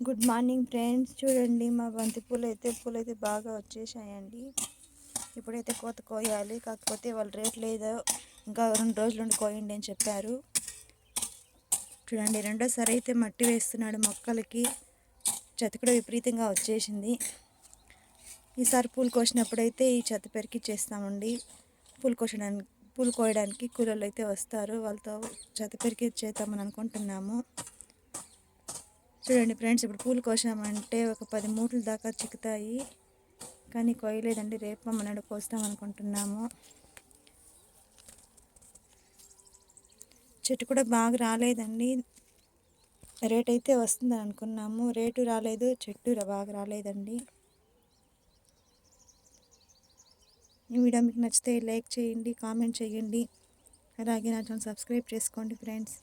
Good morning friends. చూడండి మా బంతి పూలు అయితే పూలు అయితే బాగా వచ్చేసాయండి. ఇప్పుడైతే కోత కోయాలి. కాకపోతే వాళ్ళు రేట్ లేదో. ఇంకా రెండు రోజులు ఉండి కోయండి అని చెప్పారు. చూడండి రెండోసారి అయితే మట్టి వేస్తున్నాడు మొక్కలకి. చెత్త కూడా విపరీతంగా వచ్చేసింది. ఈసారి పూలు కోసినప్పుడైతే ఈ చెత్త పెరికి చేస్తామండి. పూలు కోసడానికి పూలు కోయడానికి కూలర్లు అయితే వస్తారు. వాళ్ళతో చెత్త పెరికి చేద్దామని అనుకుంటున్నాము. చూడండి ఫ్రెండ్స్ ఇప్పుడు పూలు కోసామంటే ఒక పది మూటల దాకా చిక్కుతాయి. కానీ కోయలేదండి రేపు మనడు కోస్తాం అనుకుంటున్నాము. చెట్టు కూడా బాగా రాలేదండి. రేట్ అయితే వస్తుందని అనుకున్నాము. రేటు రాలేదు చెట్టు బాగా రాలేదండి. ఈ వీడియో మీకు నచ్చితే లైక్ చేయండి కామెంట్ చేయండి. అలాగే నా ఛానల్ సబ్స్క్రైబ్ చేసుకోండి ఫ్రెండ్స్.